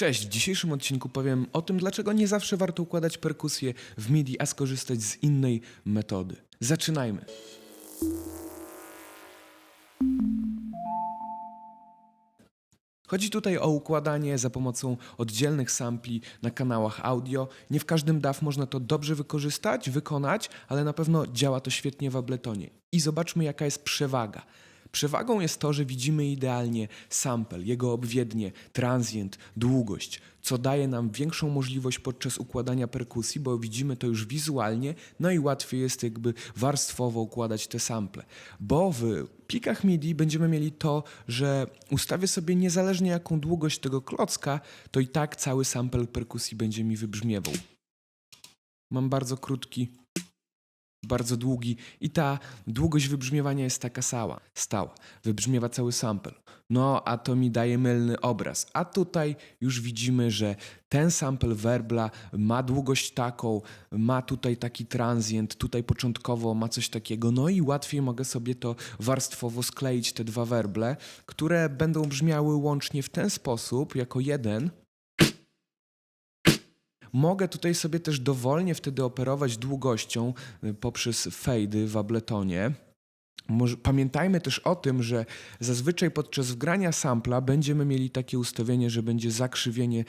Cześć, w dzisiejszym odcinku powiem o tym, dlaczego nie zawsze warto układać perkusję w MIDI, a skorzystać z innej metody. Zaczynajmy. Chodzi tutaj o układanie za pomocą oddzielnych sampli na kanałach audio. Nie w każdym DAW można to dobrze wykorzystać, wykonać, ale na pewno działa to świetnie w Abletonie. I zobaczmy, jaka jest przewaga. Przewagą jest to, że widzimy idealnie sample, jego obwiednie, transient, długość, co daje nam większą możliwość podczas układania perkusji, bo widzimy to już wizualnie, no i łatwiej jest jakby warstwowo układać te sample. Bo w plikach MIDI będziemy mieli to, że ustawię sobie niezależnie jaką długość tego klocka, to i tak cały sample perkusji będzie mi wybrzmiewał. Mam bardzo krótki bardzo długi i ta długość wybrzmiewania jest taka sała, stała. Wybrzmiewa cały sample. No, a to mi daje mylny obraz. A tutaj już widzimy, że ten sample werbla ma długość taką, ma tutaj taki transient, tutaj początkowo ma coś takiego, no i łatwiej mogę sobie to warstwowo skleić, te dwa werble, które będą brzmiały łącznie w ten sposób, jako jeden, Mogę tutaj sobie też dowolnie wtedy operować długością y, poprzez fejdy w Abletonie. Pamiętajmy też o tym, że zazwyczaj podczas wgrania sampla będziemy mieli takie ustawienie, że będzie zakrzywienie y,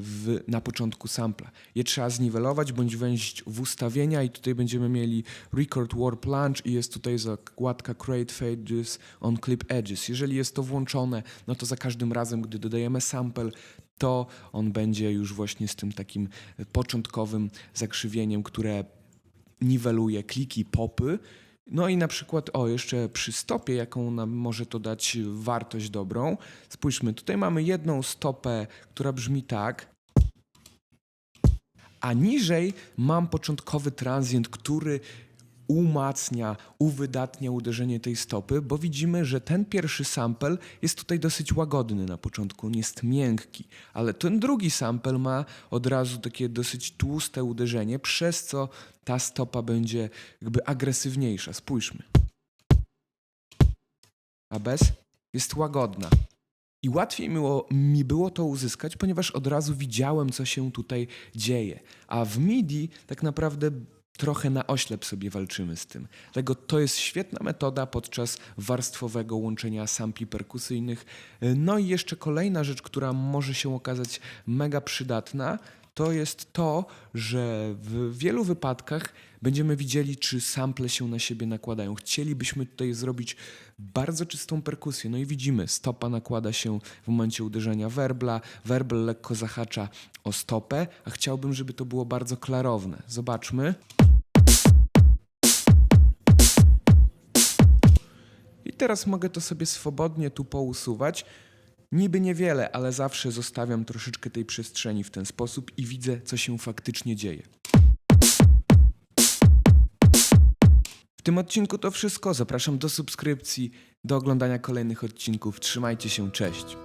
w, na początku sampla. Je trzeba zniwelować bądź wejść w ustawienia i tutaj będziemy mieli Record Warp Lunge i jest tutaj zakładka Create Fades on Clip Edges. Jeżeli jest to włączone, no to za każdym razem, gdy dodajemy sample, to on będzie już właśnie z tym takim początkowym zakrzywieniem, które niweluje kliki, popy. No i na przykład, o, jeszcze przy stopie, jaką nam może to dać wartość dobrą. Spójrzmy, tutaj mamy jedną stopę, która brzmi tak. A niżej mam początkowy transient, który umacnia, uwydatnia uderzenie tej stopy, bo widzimy, że ten pierwszy sample jest tutaj dosyć łagodny na początku, on jest miękki, ale ten drugi sample ma od razu takie dosyć tłuste uderzenie, przez co ta stopa będzie jakby agresywniejsza. Spójrzmy. A bez jest łagodna. I łatwiej było, mi było to uzyskać, ponieważ od razu widziałem, co się tutaj dzieje. A w MIDI tak naprawdę trochę na oślep sobie walczymy z tym. Dlatego to jest świetna metoda podczas warstwowego łączenia sampli perkusyjnych. No i jeszcze kolejna rzecz, która może się okazać mega przydatna, to jest to, że w wielu wypadkach będziemy widzieli, czy sample się na siebie nakładają. Chcielibyśmy tutaj zrobić bardzo czystą perkusję. No i widzimy, stopa nakłada się w momencie uderzenia werbla, werbel lekko zahacza o stopę, a chciałbym, żeby to było bardzo klarowne. Zobaczmy. I teraz mogę to sobie swobodnie tu pousuwać. Niby niewiele, ale zawsze zostawiam troszeczkę tej przestrzeni w ten sposób i widzę, co się faktycznie dzieje. W tym odcinku to wszystko. Zapraszam do subskrypcji, do oglądania kolejnych odcinków. Trzymajcie się, cześć.